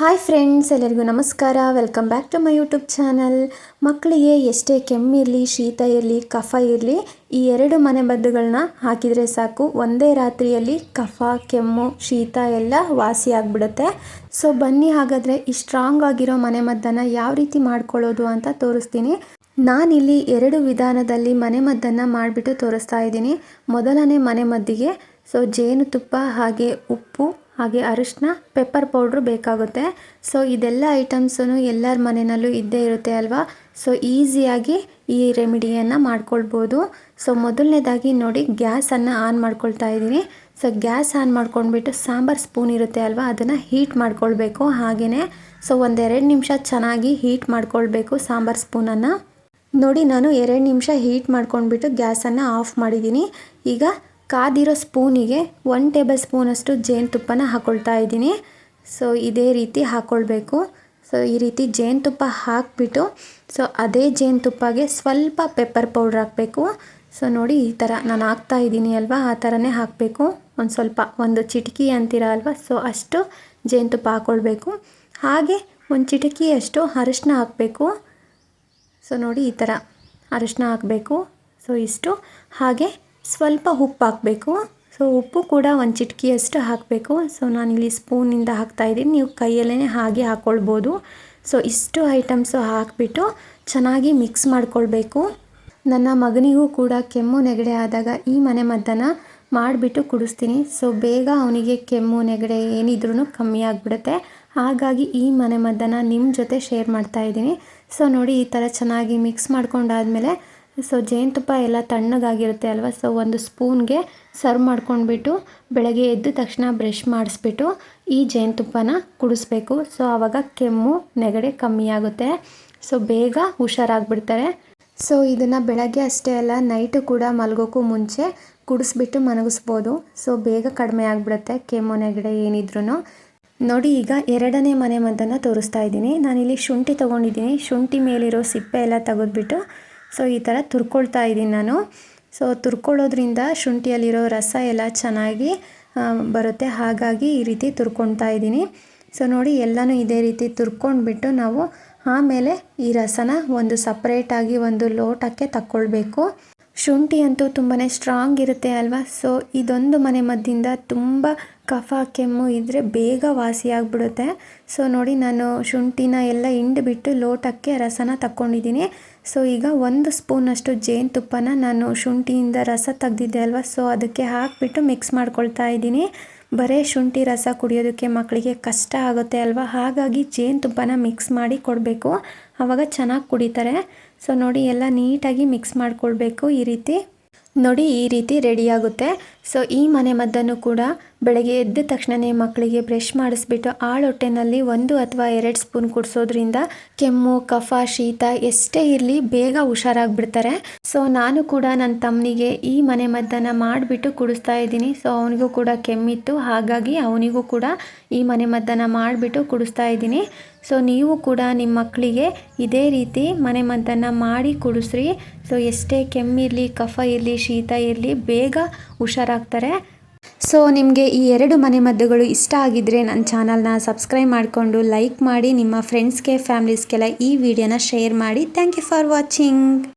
Hi friends, ಎಲ್ಲರಿಗೂ ನಮಸ್ಕಾರ. Welcome back to my YouTube channel ಮಕ್ಕಳಿಗೆ ಎಷ್ಟೇ ಕೆಮ್ಮಿರಲಿ ಶೀತ ಇರಲಿ, ಕಫ ಇರಲಿ, ಈ ಎರಡು ಮನೆಮದ್ದುಗಳನ್ನ ಹಾಕಿದರೆ ಸಾಕು. ಒಂದೇ ರಾತ್ರಿಯಲ್ಲಿ ಕಫ, ಕೆಮ್ಮು, ಶೀತ ಎಲ್ಲ ವಾಸಿ ಆಗಿಬಿಡುತ್ತೆ. ಸೊ ಬನ್ನಿ ಹಾಗಾದರೆ ಈ ಸ್ಟ್ರಾಂಗ್ ಆಗಿರೋ ಮನೆಮದ್ದನ್ನು ಯಾವ ರೀತಿ ಮಾಡ್ಕೊಳ್ಳೋದು ಅಂತ ತೋರಿಸ್ತೀನಿ. ನಾನಿಲ್ಲಿ ಎರಡು ವಿಧಾನದಲ್ಲಿ ಮನೆಮದ್ದನ್ನು ಮಾಡಿಬಿಟ್ಟು ತೋರಿಸ್ತಾ ಇದ್ದೀನಿ. ಮೊದಲನೇ ಮನೆಮದ್ದಿಗೆ ಸೊ ಜೇನುತುಪ್ಪ ಹಾಗೆ ಉಪ್ಪು ಹಾಗೆ ಅರಿಶಿನ ಪೆಪ್ಪರ್ ಪೌಡ್ರು ಬೇಕಾಗುತ್ತೆ. ಸೊ ಇದೆಲ್ಲ ಐಟಮ್ಸೂ ಎಲ್ಲರ ಮನೆಯಲ್ಲೂ ಇದ್ದೇ ಇರುತ್ತೆ ಅಲ್ವಾ? ಸೊ ಈಸಿಯಾಗಿ ಈ ರೆಮಿಡಿಯನ್ನು ಮಾಡ್ಕೊಳ್ಬೋದು. ಸೊ ಮೊದಲನೇದಾಗಿ ನೋಡಿ, ಗ್ಯಾಸನ್ನು ಆನ್ ಮಾಡ್ಕೊಳ್ತಾ ಇದ್ದೀನಿ. ಸೊ ಗ್ಯಾಸ್ ಆನ್ ಮಾಡ್ಕೊಂಡ್ಬಿಟ್ಟು ಸಾಂಬಾರು ಸ್ಪೂನ್ ಇರುತ್ತೆ ಅಲ್ವಾ? ಅದನ್ನು ಹೀಟ್ ಮಾಡ್ಕೊಳ್ಬೇಕು ಹಾಗೆಯೇ ಸೊ ಒಂದೆರಡು ನಿಮಿಷ ಚೆನ್ನಾಗಿ ಹೀಟ್ ಮಾಡ್ಕೊಳ್ಬೇಕು ಸಾಂಬಾರು ಸ್ಪೂನನ್ನು ನೋಡಿ, ನಾನು ಎರಡು ನಿಮಿಷ ಹೀಟ್ ಮಾಡ್ಕೊಂಡ್ಬಿಟ್ಟು ಗ್ಯಾಸನ್ನು ಆಫ್ ಮಾಡಿದ್ದೀನಿ. ಈಗ ಕಾದಿರೋ ಸ್ಪೂನಿಗೆ ಒನ್ ಟೇಬಲ್ ಸ್ಪೂನಷ್ಟು ಜೇನುತುಪ್ಪನ ಹಾಕ್ಕೊಳ್ತಾ ಇದ್ದೀನಿ. ಸೊ ಇದೇ ರೀತಿ ಹಾಕ್ಕೊಳ್ಬೇಕು ಸೊ ಈ ರೀತಿ ಜೇನುತುಪ್ಪ ಹಾಕಿಬಿಟ್ಟು ಸೊ ಅದೇ ಜೇನುತುಪ್ಪಗೆ ಸ್ವಲ್ಪ ಪೆಪ್ಪರ್ ಪೌಡ್ರ್ ಹಾಕಬೇಕು. ಸೊ ನೋಡಿ, ಈ ಥರ ನಾನು ಹಾಕ್ತಾ ಇದ್ದೀನಿ ಅಲ್ವಾ? ಆ ಥರನೇ ಹಾಕಬೇಕು. ಒಂದು ಸ್ವಲ್ಪ, ಒಂದು ಚಿಟಕಿ ಅಂತೀರ ಅಲ್ವಾ? ಸೊ ಅಷ್ಟು ಜೇನುತುಪ್ಪ ಹಾಕ್ಕೊಳ್ಬೇಕು ಹಾಗೆ ಒಂದು ಚಿಟಕಿಯಷ್ಟು ಅರಿಶಿನ ಹಾಕಬೇಕು. ಸೊ ನೋಡಿ, ಈ ಥರ ಅರಿಶಿನ ಹಾಕಬೇಕು. ಸೊ ಇಷ್ಟು. ಹಾಗೆ ಸ್ವಲ್ಪ ಉಪ್ಪು ಹಾಕಬೇಕು. ಸೊ ಉಪ್ಪು ಕೂಡ ಒಂದು ಚಿಟಕಿಯಷ್ಟು ಹಾಕಬೇಕು. ಸೊ ನಾನಿಲ್ಲಿ ಸ್ಪೂನಿಂದ ಹಾಕ್ತಾಯಿದ್ದೀನಿ ನೀವು ಕೈಯಲ್ಲೇ ಹಾಗೆ ಹಾಕ್ಕೊಳ್ಬೋದು ಸೊ ಇಷ್ಟು ಐಟಮ್ಸು ಹಾಕಿಬಿಟ್ಟು ಚೆನ್ನಾಗಿ ಮಿಕ್ಸ್ ಮಾಡ್ಕೊಳ್ಬೇಕು. ನನ್ನ ಮಗನಿಗೂ ಕೂಡ ಕೆಮ್ಮು ನೆಗಡೆ ಆದಾಗ ಈ ಮನೆ ಮದ್ದನ್ನು ಮಾಡಿಬಿಟ್ಟು ಕುಡಿಸ್ತೀನಿ. ಸೊ ಬೇಗ ಅವನಿಗೆ ಕೆಮ್ಮು, ನೆಗಡೆ ಏನಿದ್ರೂ ಕಮ್ಮಿ ಆಗಿಬಿಡುತ್ತೆ. ಹಾಗಾಗಿ ಈ ಮನೆ ಮದ್ದನ್ನು ನಿಮ್ಮ ಜೊತೆ ಶೇರ್ ಮಾಡ್ತಾ ಇದ್ದೀನಿ. ಸೊ ನೋಡಿ ಈ ಥರ ಚೆನ್ನಾಗಿ ಮಿಕ್ಸ್ ಮಾಡ್ಕೊಂಡಾದಮೇಲೆ ಸೊ ಜೇನುತುಪ್ಪ ಎಲ್ಲ ತಣ್ಣಗಾಗಿರುತ್ತೆ ಅಲ್ವಾ? ಸೊ ಒಂದು ಸ್ಪೂನ್ಗೆ ಸರ್ವ್ ಮಾಡ್ಕೊಂಡ್ಬಿಟ್ಟು ಬೆಳಗ್ಗೆ ಎದ್ದ ತಕ್ಷಣ ಬ್ರಷ್ ಮಾಡಿಸ್ಬಿಟ್ಟು ಈ ಜೇನುತುಪ್ಪನ ಕುಡಿಸ್ಬೇಕು. ಸೊ ಆವಾಗ ಕೆಮ್ಮು, ನೆಗಡೆ ಕಮ್ಮಿ ಆಗುತ್ತೆ. ಸೊ ಬೇಗ ಹುಷಾರಾಗ್ಬಿಡ್ತಾರೆ. ಸೊ ಇದನ್ನು ಬೆಳಗ್ಗೆ ಅಷ್ಟೇ ಅಲ್ಲ ನೈಟು ಕೂಡ ಮಲಗೋಕ್ಕೂ ಮುಂಚೆ ಕುಡಿಸ್ಬಿಟ್ಟು ಮನಗಿಸ್ಬೋದು ಸೊ ಬೇಗ ಕಡಿಮೆ ಆಗಿಬಿಡುತ್ತೆ ಕೆಮ್ಮು, ನೆಗಡೆ ಏನಿದ್ರು ನೋಡಿ, ಈಗ ಎರಡನೇ ಮನೆ ಮದ್ದನ್ನು ತೋರಿಸ್ತಾ ಇದ್ದೀನಿ. ನಾನಿಲ್ಲಿ ಶುಂಠಿ ತೊಗೊಂಡಿದ್ದೀನಿ. ಶುಂಠಿ ಮೇಲಿರೋ ಸಿಪ್ಪೆ ಎಲ್ಲ ತೆಗೆದ್ಬಿಟ್ಟು ಸೊ, ಈ ಥರ ತುರ್ಕೊಳ್ತಾ ಇದ್ದೀನಿ ನಾನು. ಸೊ ತುರ್ಕೊಳ್ಳೋದ್ರಿಂದ ಶುಂಠಿಯಲ್ಲಿರೋ ರಸ ಎಲ್ಲ ಚೆನ್ನಾಗಿ ಬರುತ್ತೆ. ಹಾಗಾಗಿ ಈ ರೀತಿ ತುರ್ಕೊಳ್ತಾ ಇದ್ದೀನಿ. ಸೊ, ನೋಡಿ, ಎಲ್ಲನೂ ಇದೇ ರೀತಿ ತುರ್ಕೊಂಡ್ಬಿಟ್ಟು ನಾವು ಆಮೇಲೆ ಈ ರಸನ ಒಂದು ಸಪ್ರೇಟಾಗಿ ಒಂದು ಲೋಟಕ್ಕೆ ತಕ್ಕೊಳ್ಬೇಕು. ಶುಂಠಿ ಅಂತೂ ತುಂಬಾ ಸ್ಟ್ರಾಂಗ್ ಇರುತ್ತೆ ಅಲ್ವಾ? ಸೊ, ಇದೊಂದು ಮನೆ ಮದ್ದಿಂದ ತುಂಬ ಕಫ, ಕೆಮ್ಮು ಇದ್ದರೆ ಬೇಗ ವಾಸಿಯಾಗ್ಬಿಡುತ್ತೆ ಸೊ, ನೋಡಿ, ನಾನು ಶುಂಠಿನ ಎಲ್ಲ ಹಿಂಡ್ಬಿಟ್ಟು ಲೋಟಕ್ಕೆ ರಸನ ತಕ್ಕೊಂಡಿದ್ದೀನಿ. ಸೊ ಈಗ ಒಂದು ಸ್ಪೂನಷ್ಟು ಜೇನುತುಪ್ಪನ ನಾನು ಶುಂಠಿಯಿಂದ ರಸ ತೆಗ್ದಿದ್ದೆ ಅಲ್ವಾ? ಸೊ ಅದಕ್ಕೆ ಹಾಕಿಬಿಟ್ಟು ಮಿಕ್ಸ್ ಮಾಡ್ಕೊಳ್ತಾ ಇದ್ದೀನಿ. ಬರೀ ಶುಂಠಿ ರಸ ಕುಡಿಯೋದಕ್ಕೆ ಮಕ್ಕಳಿಗೆ ಕಷ್ಟ ಆಗುತ್ತೆ ಅಲ್ವಾ? ಹಾಗಾಗಿ ಜೇನುತುಪ್ಪನ ಮಿಕ್ಸ್ ಮಾಡಿ ಕೊಡಬೇಕು. ಆವಾಗ ಚೆನ್ನಾಗಿ ಕುಡಿತಾರೆ. ಸೊ ನೋಡಿ, ಎಲ್ಲ ನೀಟಾಗಿ ಮಿಕ್ಸ್ ಮಾಡಿಕೊಳ್ಬೇಕು ಈ ರೀತಿ. ನೋಡಿ, ಈ ರೀತಿ ರೆಡಿಯಾಗುತ್ತೆ ಸೊ ಈ ಮನೆ ಮದ್ದನ್ನು ಕೂಡ ಬೆಳಗ್ಗೆ ಎದ್ದ ತಕ್ಷಣವೇ ಮಕ್ಕಳಿಗೆ ಬ್ರಷ್ ಮಾಡಿಸ್ಬಿಟ್ಟು ಆಳೊಟ್ಟೆನಲ್ಲಿ ಒಂದು ಅಥವಾ ಎರಡು ಸ್ಪೂನ್ ಕುಡಿಸೋದ್ರಿಂದ ಕೆಮ್ಮು, ಕಫ, ಶೀತ ಎಷ್ಟೇ ಇರಲಿ ಬೇಗ ಹುಷಾರಾಗ್ಬಿಡ್ತಾರೆ. ಸೊ ನಾನು ಕೂಡ ನನ್ನ ತಮ್ಮನಿಗೆ ಈ ಮನೆ ಮದ್ದನ್ನು ಮಾಡಿಬಿಟ್ಟು ಕುಡಿಸ್ತಾ ಇದ್ದೀನಿ. ಸೊ ಅವನಿಗೂ ಕೂಡ ಕೆಮ್ಮಿತ್ತು. ಹಾಗಾಗಿ ಅವನಿಗೂ ಕೂಡ ಈ ಮನೆ ಮದ್ದನ್ನು ಮಾಡಿಬಿಟ್ಟು ಕುಡಿಸ್ತಾ ಇದ್ದೀನಿ. ಸೊ ನೀವು ಕೂಡ ನಿಮ್ಮ ಮಕ್ಕಳಿಗೆ ಇದೇ ರೀತಿ ಮನೆ ಮದ್ದನ್ನು ಮಾಡಿ ಕುಡಿಸ್ರಿ. ಸೊ ಎಷ್ಟೇ ಕೆಮ್ಮಿರಲಿ, ಕಫ ಇರಲಿ, ಶೀತ ಇರಲಿ ಬೇಗ ಹುಷಾರಾಗ್ತಾರೆ. ಸೊ ನಿಮಗೆ ಈ ಎರಡು ಮನೆ ಮದ್ದುಗಳು ಇಷ್ಟ ಆಗಿದ್ದರೆ ನನ್ನ ಚಾನಲ್ನ ಸಬ್ಸ್ಕ್ರೈಬ್ ಮಾಡಿಕೊಂಡು ಲೈಕ್ ಮಾಡಿ ನಿಮ್ಮ ಫ್ರೆಂಡ್ಸ್ಗೆ ಫ್ಯಾಮ್ಲೀಸ್ಗೆಲ್ಲ ಈ ವಿಡಿಯೋನ ಶೇರ್ ಮಾಡಿ. Thank you for watching